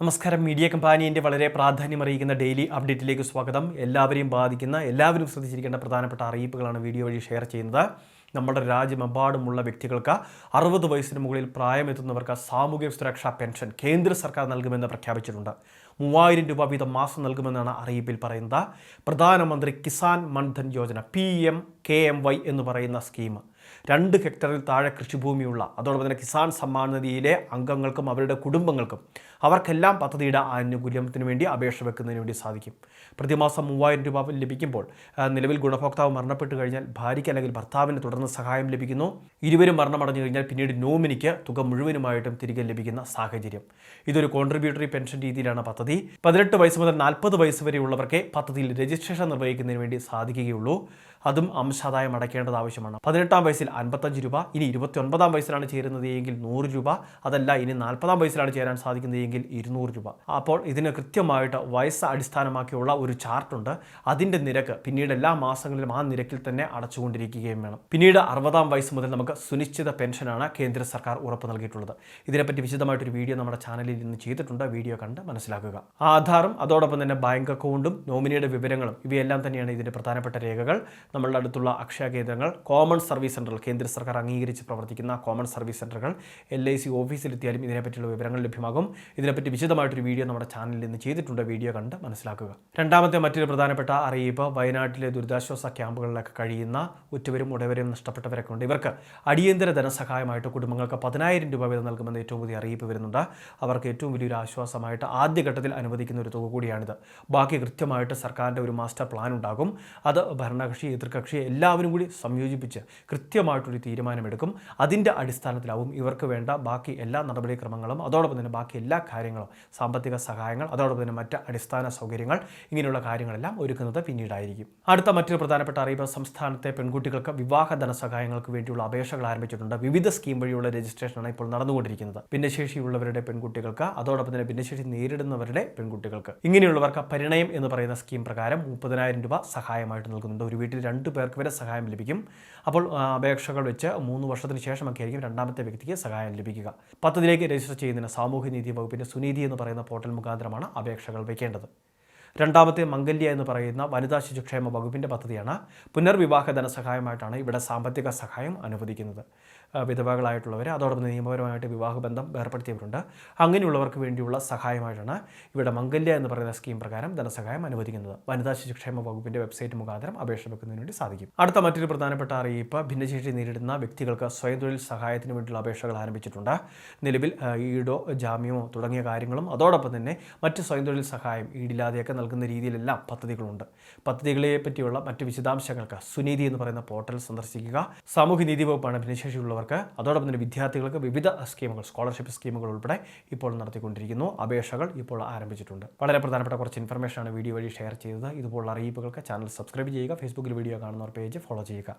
നമസ്കാരം. മീഡിയ കമ്പാനിയന്റെ വളരെ പ്രാധാന്യം അറിയിക്കുന്ന ഡെയിലി അപ്ഡേറ്റിലേക്ക് സ്വാഗതം. എല്ലാവരെയും ബാധിക്കുന്ന എല്ലാവരും ശ്രദ്ധിച്ചിരിക്കേണ്ട പ്രധാനപ്പെട്ട അറിയിപ്പുകളാണ് വീഡിയോ വഴി ഷെയർ ചെയ്യുന്നത്. നമ്മുടെ രാജ്യമെമ്പാടുമുള്ള വ്യക്തികൾക്ക് അറുപത് വയസ്സിന് മുകളിൽ പ്രായമെത്തുന്നവർക്ക് സാമൂഹ്യ സുരക്ഷാ പെൻഷൻ കേന്ദ്ര സർക്കാർ നൽകുമെന്ന് പ്രഖ്യാപിച്ചിട്ടുണ്ട്. മൂവായിരം രൂപ വീതം മാസം നൽകുമെന്നാണ് അറിയിപ്പിൽ പറയുന്നത്. Pradhan Mantri Kisan Maandhan Yojana P M K M Y എന്ന് പറയുന്ന സ്കീം. രണ്ട് ഹെക്ടറിൽ താഴെ കൃഷിഭൂമിയുള്ള അതോടൊപ്പം തന്നെ കിസാൻ സമ്മാൻ നിധിയിലെ അംഗങ്ങൾക്കും അവരുടെ കുടുംബങ്ങൾക്കും അവർക്കെല്ലാം പദ്ധതിയുടെ ആനുകൂല്യത്തിന് വേണ്ടി അപേക്ഷ വെക്കുന്നതിന് വേണ്ടി സാധിക്കും. പ്രതിമാസം മൂവായിരം രൂപ ലഭിക്കുമ്പോൾ നിലവിൽ ഗുണഭോക്താവ് മരണപ്പെട്ട് കഴിഞ്ഞാൽ ഭാര്യയ്ക്ക് അല്ലെങ്കിൽ ഭർത്താവിന് തുടർന്ന് സഹായം ലഭിക്കുന്നു. ഇരുവരും മരണമടഞ്ഞു കഴിഞ്ഞാൽ പിന്നീട് നോമിനിക്ക് തുക മുഴുവനുമായിട്ടും തിരികെ ലഭിക്കുന്ന സാഹചര്യം. ഇതൊരു കോൺട്രിബ്യൂട്ടറി പെൻഷൻ രീതിയിലാണ് പദ്ധതി. പതിനെട്ട് വയസ്സ് മുതൽ നാൽപ്പത് വയസ്സ് വരെയുള്ളവർക്ക് പദ്ധതിയിൽ രജിസ്ട്രേഷൻ നിർവഹിക്കുന്നതിന് വേണ്ടി സാധിക്കുകയുള്ളൂ. അതും അംശാദായം അടയ്ക്കേണ്ടത് ആവശ്യമാണ്. പതിനെട്ടാം വയസ്സിൽ അൻപത്തഞ്ച് രൂപ ഇനി ഇരുപത്തി ഒൻപതാം വയസ്സിലാണ് ചേരുന്നത് എങ്കിൽ നൂറ് രൂപ അതല്ല ഇനി നാൽപ്പതാം വയസ്സിലാണ് ചേരാൻ സാധിക്കുന്നത് എങ്കിൽ ഇരുന്നൂറ് രൂപ. അപ്പോൾ ഇതിന് കൃത്യമായിട്ട് വയസ്സ് അടിസ്ഥാനമാക്കിയുള്ള ഒരു ചാർട്ടുണ്ട്. അതിന്റെ നിരക്ക് പിന്നീട് എല്ലാ മാസങ്ങളിലും ആ നിരക്കിൽ തന്നെ അടച്ചുകൊണ്ടിരിക്കുകയും വേണം. പിന്നീട് അറുപതാം വയസ്സ് മുതൽ നമുക്ക് സുനിശ്ചിത പെൻഷനാണ് കേന്ദ്ര സർക്കാർ ഉറപ്പ് നൽകിയിട്ടുള്ളത്. ഇതിനെപ്പറ്റി വിശദമായിട്ടൊരു വീഡിയോ നമ്മുടെ ചാനലിൽ നിന്ന് ചെയ്തിട്ടുണ്ട്. വീഡിയോ കണ്ട് മനസ്സിലാക്കുക. ആധാറും അതോടൊപ്പം തന്നെ ബാങ്ക് അക്കൗണ്ടും നോമിനിയുടെ വിവരങ്ങളും ഇവയെല്ലാം തന്നെയാണ് ഇതിന്റെ പ്രധാനപ്പെട്ട രേഖകൾ. നമ്മളുടെ അടുത്തുള്ള അക്ഷയ കേന്ദ്രങ്ങൾ കോമൺ സർവീസ് സെന്ററുകൾ കേന്ദ്ര സർക്കാർ അംഗീകരിച്ച് പ്രവർത്തിക്കുന്ന കോമൺ സർവീസ് സെന്ററുകൾ എൽ ഐ സി ഓഫീസിലെത്തിയാലും ഇതിനെപ്പറ്റിയുള്ള വിവരങ്ങൾ ലഭ്യമാകും. ഇതിനെപ്പറ്റി വിശദമായിട്ടൊരു വീഡിയോ നമ്മുടെ ചാനലിൽ നിന്ന് ചെയ്തിട്ടുണ്ട്. വീഡിയോ കണ്ട് മനസ്സിലാക്കുക. രണ്ടാമത്തെ മറ്റൊരു പ്രധാനപ്പെട്ട അറിയിപ്പ് വയനാട്ടിലെ ദുരിതാശ്വാസ ക്യാമ്പുകളിലൊക്കെ കഴിയുന്ന ഉറ്റവരും ഉടവരും നഷ്ടപ്പെട്ടവരൊക്കെ ഉണ്ട്. ഇവർക്ക് അടിയന്തര ധനസഹായമായിട്ട് കുടുംബങ്ങൾക്ക് പതിനായിരം രൂപ വീതം നൽകുമെന്ന് ഏറ്റവും പുതിയ അറിയിപ്പ് വരുന്നുണ്ട്. അവർക്ക് ഏറ്റവും വലിയൊരു ആശ്വാസമായിട്ട് ആദ്യഘട്ടത്തിൽ അനുവദിക്കുന്ന ഒരു തുക കൂടിയാണിത്. ബാക്കി കൃത്യമായിട്ട് സർക്കാരിന്റെ ഒരു മാസ്റ്റർ പ്ലാൻ ഉണ്ടാകും. അത് ഭരണകക്ഷി എതിർകക്ഷി എല്ലാവരും കൂടി സംയോജിപ്പിച്ച് കൃത്യമായിട്ടൊരു തീരുമാനമെടുക്കും. അതിന്റെ അടിസ്ഥാനത്തിലാവും ഇവർക്ക് വേണ്ട ബാക്കി എല്ലാ നടപടിക്രമങ്ങളും അതോടൊപ്പം തന്നെ ബാക്കി എല്ലാ കാര്യങ്ങളും സാമ്പത്തിക സഹായങ്ങൾ അതോടൊപ്പം തന്നെ മറ്റ് അടിസ്ഥാന സൗകര്യങ്ങൾ ഇങ്ങനെയുള്ള കാര്യങ്ങളെല്ലാം ഒരുക്കുന്നത് പിന്നീടായിരിക്കും. അടുത്ത മറ്റൊരു പ്രധാനപ്പെട്ട അറിയിപ്പ് സംസ്ഥാനത്തെ പെൺകുട്ടികൾക്ക് വിവാഹ ധനസഹായങ്ങൾക്ക് വേണ്ടിയുള്ള അപേക്ഷകൾ ആരംഭിച്ചിട്ടുണ്ട്. വിവിധ സ്കീം വഴിയുള്ള രജിസ്ട്രേഷനാണ് ഇപ്പോൾ നടന്നുകൊണ്ടിരിക്കുന്നത്. ഭിന്നശേഷിയുള്ളവരുടെ പെൺകുട്ടികൾക്ക് അതോടൊപ്പം തന്നെ ഭിന്നശേഷി നേരിടുന്നവരുടെ പെൺകുട്ടികൾക്ക്. ഇങ്ങനെയുള്ളവർക്ക് പരിണയം എന്ന് പറയുന്ന സ്കീം പ്രകാരം മുപ്പതിനായിരം രൂപ സഹായമായിട്ട് നൽകുന്നുണ്ട്. ഒരു വീട്ടിൽ രണ്ട് പേർക്ക് വരെ സഹായം ലഭിക്കും. അപ്പോൾ ആ, അപേക്ഷകൾ വെച്ച് മൂന്ന് വർഷത്തിന് ശേഷമൊക്കെ ആയിരിക്കും രണ്ടാമത്തെ വ്യക്തിക്ക് സഹായം ലഭിക്കുക. പദ്ധതിയിലേക്ക് രജിസ്റ്റർ ചെയ്യുന്നതിന് സാമൂഹ്യനീതി വകുപ്പിന്റെ സുനീതി എന്ന് പറയുന്ന പോർട്ടൽ മുഖാന്തരമാണ് അപേക്ഷകൾ വയ്ക്കേണ്ടത്. രണ്ടാമത്തെ മംഗല്യ എന്ന് പറയുന്ന വനിതാ ശിശുക്ഷേമ വകുപ്പിന്റെ പദ്ധതിയാണ് പുനർവിവാഹ ധനസഹായമായിട്ടാണ് ഇവിടെ സാമ്പത്തിക സഹായം അനുവദിക്കുന്നത്. വിധവകളായിട്ടുള്ളവർ അതോടൊപ്പം നിയമപരമായിട്ട് വിവാഹബന്ധം ഏർപ്പെടുത്തിയവരുണ്ട്. അങ്ങനെയുള്ളവർക്ക് വേണ്ടിയുള്ള സഹായമായിട്ടാണ് ഇവിടെ മംഗല്യ എന്ന് പറയുന്ന സ്കീം പ്രകാരം ധനസഹായം അനുവദിക്കുന്നത്. വനിതാ ശിശുക്ഷേമ വകുപ്പിന്റെ വെബ്സൈറ്റ് മുഖാന്തരം അപേക്ഷ വെക്കുന്നതിന് വേണ്ടി സാധിക്കും. അടുത്ത മറ്റൊരു പ്രധാനപ്പെട്ട അറിയിപ്പ് ഭിന്നശേഷി നേരിടുന്ന വ്യക്തികൾക്ക് സ്വയം തൊഴിൽ സഹായത്തിന് വേണ്ടിയുള്ള അപേക്ഷകൾ ആരംഭിച്ചിട്ടുണ്ട്. നിലവിൽ ഈടോ ജാമ്യമോ തുടങ്ങിയ കാര്യങ്ങളും അതോടൊപ്പം തന്നെ മറ്റ് സ്വയം തൊഴിൽ സഹായം ഈടില്ലാതെയൊക്കെ നൽകുന്ന രീതിയിലെല്ലാം പദ്ധതികളുണ്ട്. പദ്ധതികളെ പറ്റിയുള്ള മറ്റ് വിശദാംശങ്ങൾക്ക് സുനീതി എന്ന് പറയുന്ന പോർട്ടൽ സന്ദർശിക്കുക. സാമൂഹ്യനീതി വകുപ്പാണ് ഭിന്നശേഷിയുള്ളവർക്ക്. അതോടൊപ്പം തന്നെ വിദ്യാർത്ഥികൾക്ക് വിവിധ സ്കീമുകൾ സ്കോളർഷിപ്പ് സ്കീമുകൾ ഉൾപ്പെടെ ഇപ്പോൾ നടത്തിക്കൊണ്ടിരിക്കുന്നു. അപേക്ഷകൾ ഇപ്പോൾ ആരംഭിച്ചിട്ടുണ്ട്. വളരെ പ്രധാനപ്പെട്ട കുറച്ച് ഇൻഫർമേഷൻ ആണ് വീഡിയോ വഴി ഷെയർ ചെയ്തത്. ഇതുപോലുള്ള അറിയിപ്പുകൾക്ക് ചാനൽ സബ്സ്ക്രൈബ് ചെയ്യുക. ഫേസ്ബുക്കിൽ വീഡിയോ കാണുന്നവർ പേജ് ഫോളോ ചെയ്യുക.